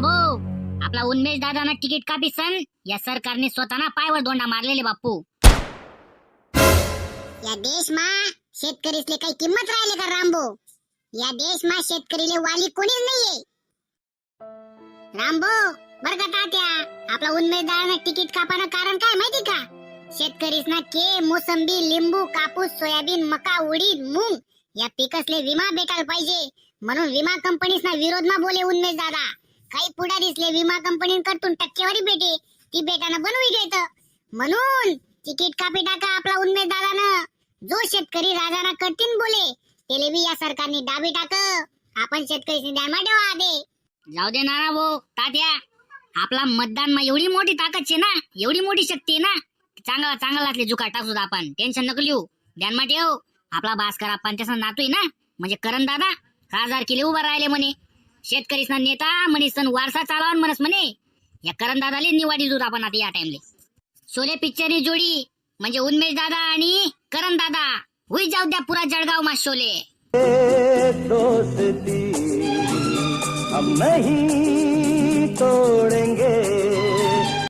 भाऊ आपला उन्मेष दादाना तिकीट कापी सन या सरकारने स्वतःना पायवर दोंडा मारलेले बापू या देश मा शेतकरीसले काही किंमत राहिले का रामभो या देश मा शेतकरीले वाली कोणीच नाहीये. रामभो बर का तात्या आपला उन्मेष दादानं तिकीट कापानं कारण काय माहिती का? शेतकरीस ना के मोसंबी लिंबू कापूस सोयाबीन मका उडीद मूग या पिकसले विमा भेटायला पाहिजे. म्हणून विमा कंपनीस ना विरोध ना बोले उन्मेष दादा. काही पुढारीसले विमा कंपनीकडून टक्केवारी भेटे. ती बेटानं बनवी घेत म्हणून तिकीट कापी टाका आपला उमेदवारानं जो शेतकरी राजाना कठीण बोले त्याले बी या सरकारने डाबी टाक. आपण शेतकरी ध्यानमा ठेवा दे जाऊ दे नाना भाऊ तात्या. आपला मतदान मा एवढी मोठी ताकद छे ना? एवढी मोठी शक्ती आहे ना? चांगला चांगलातले जुका टाकू आपण. टेन्शन नको लिहू. ध्यानमा ठेव. आपला भास्कर आपण त्याचा नातू आहे ना? म्हणजे करण दादा. खासदार किले उभा राहिले म्हणे. शेतकरीसना नेता म्हणीसन वारसा चालवा म्हणस म्हणे. या करण दादाले निवाडी दूध आपण आता या टाइमले शोले पिक्चरनी जोडी म्हणजे उन्मेष दादा आणि करण दादा हुई जाऊ द्या पुरा जळगाव मा शोले दोस्ती नहीं